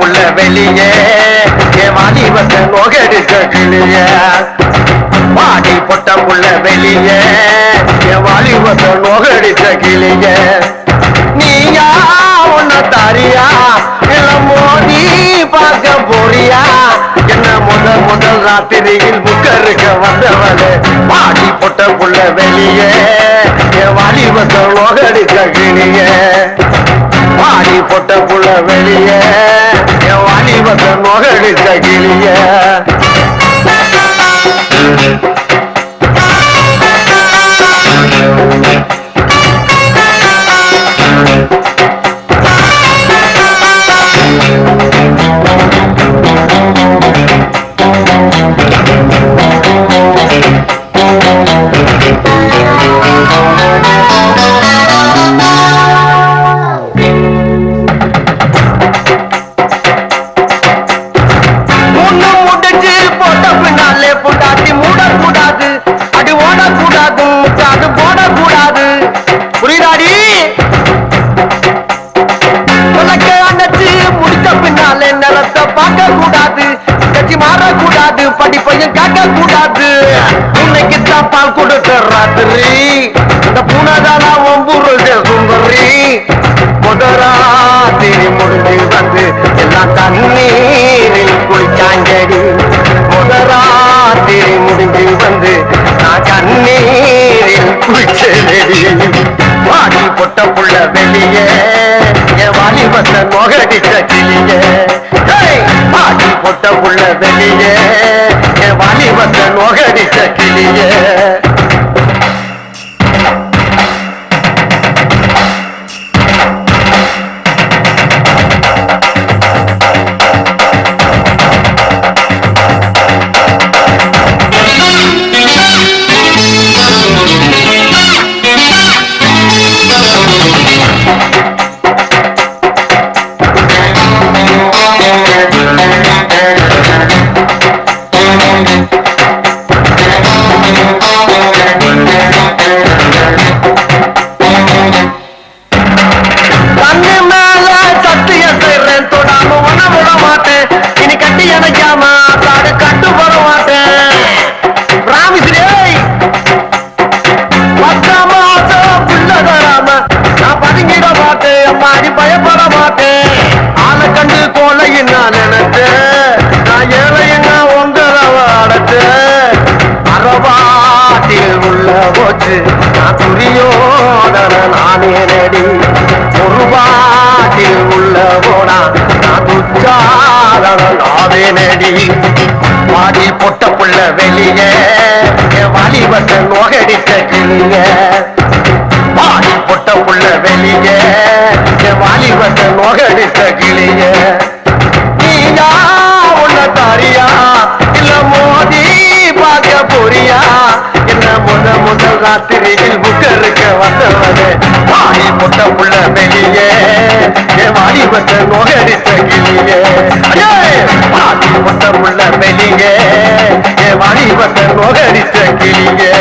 உள்ள வெளியே. ஏமாடி வந்த நோகடிச்ச கிளிய வாடி பொட்ட உள்ள வெளியே. ஏமாடி வந்த நோகடிச்ச கிளிய நீயா உன்ன தாரியா? இல்ல மோதி பார்க்க போறியா? என்ன முதல் முதல் ராத்திரியில் முக்கருக்க வந்தவளே? வாடி பொட்ட உள்ள வெளியே. ஏமாடி வந்த நோகடிச்ச கிளிய வாடி பொட்ட புள்ள வெளியே. என் வாலிபத்தை கிளிய பையன் படிப்பையும் கூடாது. இன்னைக்கு தான் பால் கொடுத்த ராத்திரி. இந்த பூனாதானா ஒம்புறது சுந்தரி. முதராத்திரி முடிஞ்சு வந்து எல்லாம் தண்ணீரில் குளிச்சாங்கடி முதராத்திரி முடிஞ்சு வந்து நான் தண்ணீரில் குளிச்சடி வாடி பொட்ட புள்ள வெளியே என் வாலிபத்தை நோகடிச்ச கிளியே. ஹேய்! பொட்ட புள்ள வெளியே கிளியே மாட்டேன். ஆளை கண்டு கோலையின் நான் நினைச்சேன் நான் ஏழையங்க உங்களவ அடைச்சேன் அறவாட்டில் உள்ள போச்சு. நான் துரியோட நானே நடி. ஒரு பாட்டில் உள்ள போனா நான் துச்சாதன நானே நடி. பாடி பொட்ட புள்ள வெளியே என் வாலிபத்தை நோகடித்த கிளிய பாடி பொட்ட புள்ள வெளியே என் நோகடித்த கிளிய நீயா உன்ன தாரியா? இல்ல மோதி பார்க்க போறியா? என்ன முத முதல் ராத்திரியில் புக்கருக்க வந்தவனே? பாடி முட்ட புள்ள வெளியே என் வாலிபத்தை நோகடித்த கிளியே. அடே! முட்ட பொட்ட புள்ள வெளியே என் வாலிபத்தை நோகடித்த கிளியே.